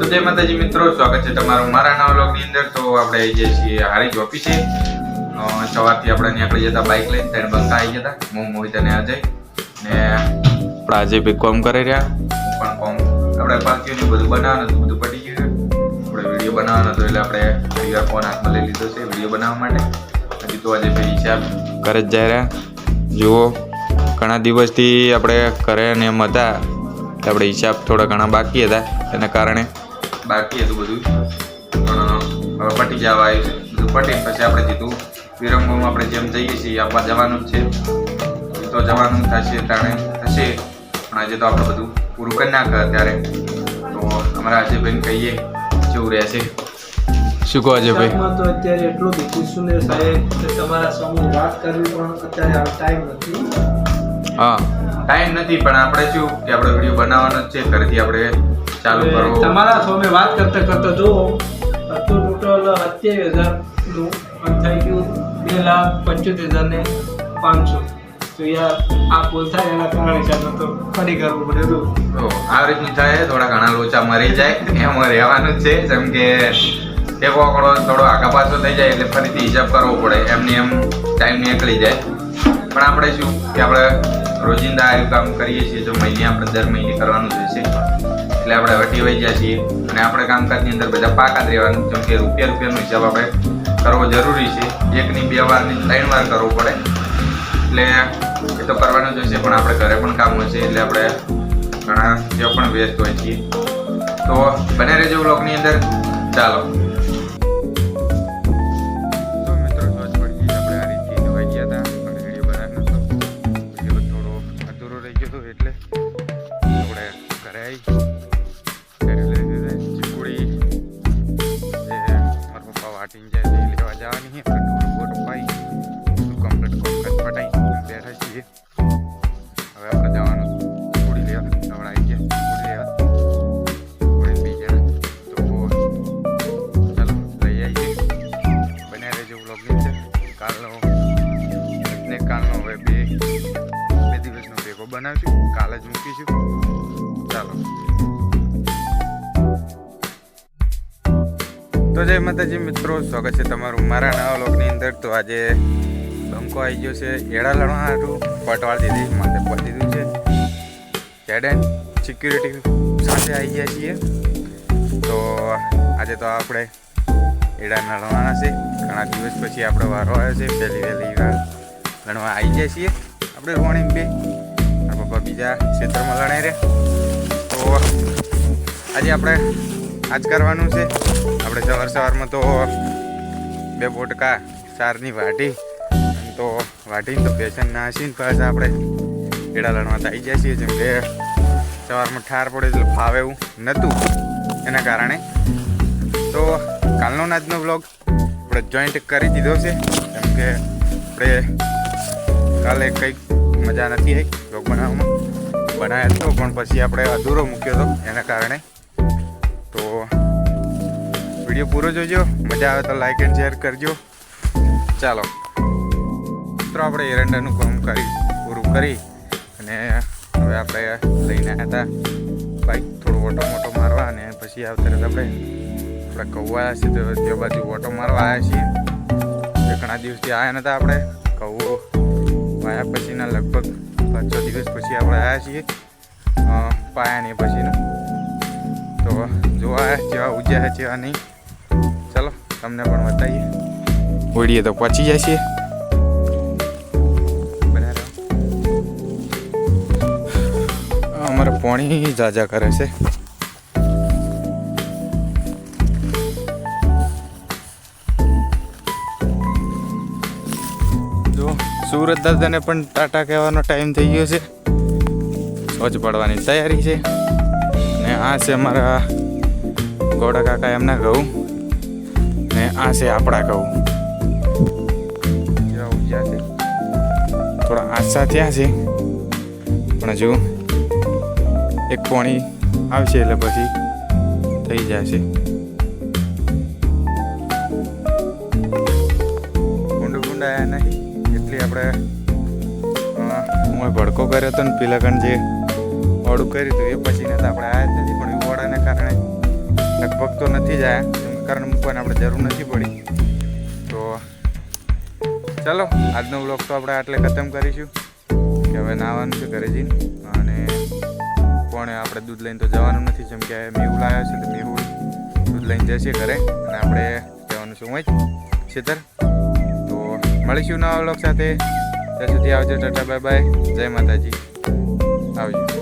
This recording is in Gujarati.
તો જય માતાજી મિત્રો, સ્વાગત છે તમારું મારા નવા વ્લોગની અંદર. તો આપણે આવી જઈએ છીએ હારી જ ઓફિસે સવારથી આપણે નીકળી જતા બાઇક લઈને ત્રણ બંકા આવી હતા, હું, મોહિત અને અજય. ને આપણે આજે બી કોમ કરી રહ્યા. પણ કોમ આપણે પાકીઓને બધું બનાવવાનું હતું, બધું પડી ગયું આપણે વીડિયો બનાવવાનો હતો, એટલે આપણે ઘણીવાર ફોન હાથમાં લઈ લીધો છે વીડિયો બનાવવા માટે. હજી તો આજે ભાઈ હિસાબ ઘરે જ જઈ રહ્યા. જુઓ, ઘણા દિવસથી આપણે ઘરે અને એમ હતા આપણે હિસાબ થોડા ઘણા બાકી હતા એના કારણે બાકી હતું બધું. પણ હવે પટી જવા આવ્યું છે. બધું પટી પછી આપણે જીતું વિરંગોમાં આપણે જેમ જઈએ છીએ આપવા જવાનું જ છે. તો જવાનું થશે તાણે થશે. પણ આજે તો આપણે બધું પૂરું કરી નાખે અત્યારે. તો અમારા અજયભાઈને કહીએ જેવું રહેશે? શું કહો અજયભાઈ ભાઈ તો અત્યારે એટલું દીધું છું ને સાહેબ કે તમારા સમૂહ વાત કરવી પણ અત્યારે આ ટાઈમ નથી. હા. ટાઈમ નથી પણ આપણે શું કે આપણે વીડિયો બનાવવાનો જ છે. ઘરેથી આપણે ચાલુ કરો. તમારા સામે વાત કરતા કરતા જુઓ. હતું ટોટલ હજાર હજારનું થઈ ગયું. બે લાખ પંચોતેર હજાર ને પાંચસો. તો યાર આ ભૂલ થાય એના કારણે ચાલો તો ફરી કરવું પડે તો તો આ રીતનું થાય થોડા ઘણા લોચા મરી જાય એમાં રહેવાનું જ છે. જેમ કે એક આંકડો થોડો આગા પાછો થઈ જાય એટલે ફરીથી હિસાબ કરવો પડે. એમને એમ ટાઈમ નીકળી જાય. પણ આપણે શું કે આપણે રોજિંદા આ કામ કરીએ છીએ જો મહિને આપણે દર મહિને કરવાનું જ છે. એટલે આપણે વટી વહી જાય છીએ. અને આપણે કામકાજની અંદર બધા પાકા જ રહેવાનું જેમ કે રૂપિયા રૂપિયાનો હિસાબ આપણે કરવો જરૂરી છે. એકની બે વારની, ત્રણ વાર કરવો પડે. એટલે એ તો કરવાનું જ હશે પણ આપણે ઘરે પણ કામ હોય છે, એટલે આપણે ઘણા જે પણ વ્યસ્ત હોય છીએ. તો બને રહેજો બ્લોગની અંદર. ચાલો. કાલનો ને કાલનો હવે બે બે દિવસનો ભેગો બનાવશું. કાલે જ મૂકીશું. ચાલો. તો જય માતાજી મિત્રો, સ્વાગત છે તમારું મારા નવા લોકની અંદર. તો આજે બંકો આવી ગયો છે. એડા લડવા હાટું પટવાળ દીધી, માથે પડી દીધું છે. જેડેન સિક્યુરિટી સાથે આવી ગયા છીએ. તો આજે તો આપણે એડા લડવાના છે. ઘણા દિવસ પછી આપણો વારો આવ્યો છે, પહેલી વહેલી વાર લણવા આવી જાય છીએ. આપણે રોણી બે, મારા પપ્પા બીજા ક્ષેત્રમાં લણાઈ રહ્યા તો આજે આપણે આજ કરવાનું છે. આપણે સવાર સવારમાં તો બે બોટકા સારની વાટી તો વાટીને તો બેસન નાસીને પાછા આપણે પેડા લણવા આવી જાય છીએ, જેમ કે સવારમાં ઠાર પડે એટલે ફાવે એવું નહોતું, એના કારણે. તો કાલનો આજનો બ્લોગ આપણે જોઈન્ટ કરી દીધો છે. કેમ કે આપણે કાલે કંઈક મજા નથી આવી બ્લોગ બનાવવામાં. બનાવ્યો હતો પણ પછી આપણે અધૂરો મૂક્યો હતો એના કારણે. તો વીડિયો પૂરો જોજો, મજા આવે તો લાઈક એન્ડ શેર કરજો. ચાલો. મિત્રો આપણે એરંડાનું કામ કરી, પૂરું કરી, અને હવે આપણે લઈને આવ્યા હતા. બાઈક થોડો ઓટો મોટો મારવા, અને પછી આવતા રહેતા આપણે આપણે કૌવા છીએ તો તે બાજુ ઓટો મારવા આવ્યા છીએ. ઘણા દિવસથી આવ્યા નતા આપણે. કૌવો વાયા પછીના લગભગ પાંચ છ દિવસ પછી આપણે આવ્યા છીએ. પાયા પાયાની પછીનું. તો જોવા જેવા ઉજ્યા છે જેવા નહીં. ચલો, તમને પણ બતાવીએ. ઓળીએ તો પહોંચી જાય બના અમારે પોણી જાજા કરે છે. સુરત દાદાને પણ ટાટા કહેવાનો ટાઈમ થઈ ગયો છે. સોચ પાડવાની તૈયારી છે. ને આ છે અમારા ગોડા કાકા એમના ઘઉં. ને આ છે આપણા ઘઉં. જેવા થોડા આશા ત્યાં છે. પણ હજુ એક પોણી આવશે એટલે પછી થઈ જશે. ગુંડ ગુંડ નહીં. એટલી આપણે હું ભડકો કર્યો હતો ને પેલા કણ જે ઓડું કર્યું હતું, એ પછી તો આપણે આવ્યા જ નથી, પણ ઓળાને કારણે લગભગ તો નથી જ આવ્યા કારણ મૂકવાની આપણે જરૂર નથી પડી. તો ચાલો, આજનો વ્લોગ તો આપણે આટલે ખતમ કરીશું, કે હવે નાવાનું છે ઘરે જઈને અને પણ આપણે દૂધ લઈને તો જવાનું નથી, જેમ કે મેહુલ આવ્યો છે તો મેહુલ દૂધ લઈને જશે ઘરે, અને આપણે જવાનું છે હું જ છેતર. મળીશું નવા વ્લોગ સાથે. ત્યાં સુધી આવજો ટાટા બાય બાય જય માતાજી. આવજો.